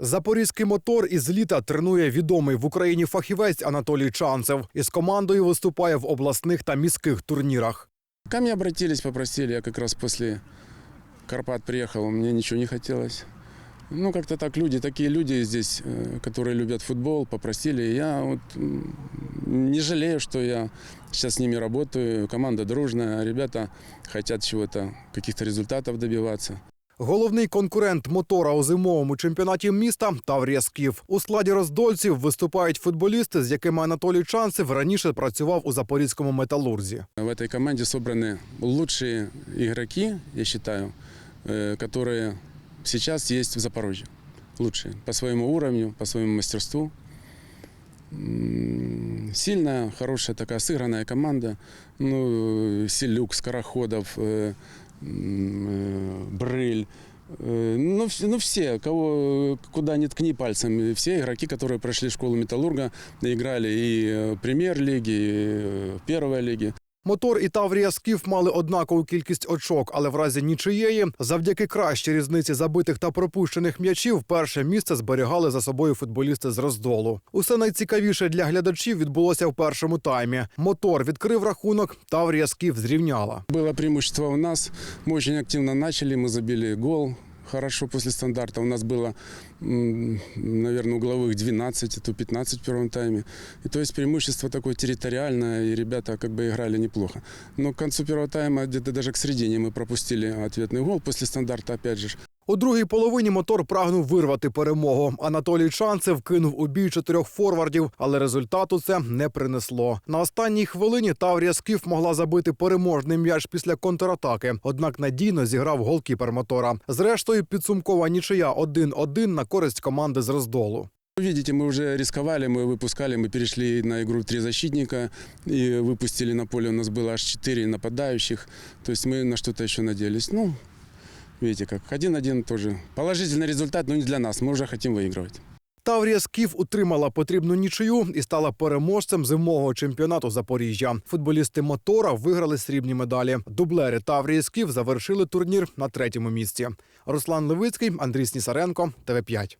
Запорізький мотор із літа тренує відомий в Україні фахівець Анатолій Чанцев. Із командою виступає в обласних та міських турнірах. Ко мне обратились, попросили, я как раз после Карпат приехал, мне ничего не хотелось. Ну, как-то так люди, такие люди здесь, э, которые любят футбол, попросили. Я вот не жалею, что я сейчас с ними работаю. Команда дружная, ребята хотят чего-то, каких-то результатов добиваться. Головний конкурент мотора у зимовому чемпіонаті міста Таврія Скіф. У складі роздольців виступають футболісти, з якими Анатолій Чанцев раніше працював у запорізькому металурзі. В этой команде собраны лучшие игроки, я считаю, э, которые сейчас есть в Запорожье. Лучшие по своему уровню, по своему мастерству. М, Сильная, хорошая такая сыгранная команда. Ну, Селюк, Скороходов, э, м, э, Брыль. Э, Ну, вс- ну, все, кого, куда ни ткни пальцем, все игроки, которые прошли школу Металлурга, играли и э, в премьер-лиге, и э, в первой лиге. Мотор і Таврія Скіф мали однакову кількість очок, але в разі нічиєї, завдяки кращій різниці забитих та пропущених м'ячів, перше місце зберігали за собою футболісти з роздолу. Усе найцікавіше для глядачів відбулося в першому таймі. Мотор відкрив рахунок, Таврія Скіф зрівняла. Было преимущество у нас. Мы очень активно начали, мы забили гол. Хорошо после стандарта. У нас было, м, наверное, угловых 12, а то 15 в первом тайме. И то есть преимущество такое территориальное, и ребята как бы играли неплохо. Но к концу первого тайма, где-то даже к середине мы пропустили ответный гол. После стандарта, опять же, У другій половині мотор прагнув вирвати перемогу. Анатолій Чанцев кинув у бій чотирьох форвардів, але результату це не принесло. На останній хвилині Таврія Скіф могла забити переможний м'яч після контратаки. Однак надійно зіграв голкіпер мотора. Зрештою, підсумкова нічия 1-1 на користь команди з роздолу. Видите, мы уже рисковали, мы выпускали, мы перешли на игру в три защитника и выпустили на поле. У нас было аж четыре нападающих. То есть мы на что-то еще надеялись. Ну, видите, как один-один тоже. Положительный результат, но не для нас. Мы уже хотим выигрывать. Таврія Скіф утримала потрібну нічию і стала переможцем зимового чемпіонату Запоріжжя. Футболісти мотора виграли срібні медалі. Дублери Таврії Скіф завершили турнір на третьому місці. Руслан Левицький, Андрій Снісаренко, ТВ 5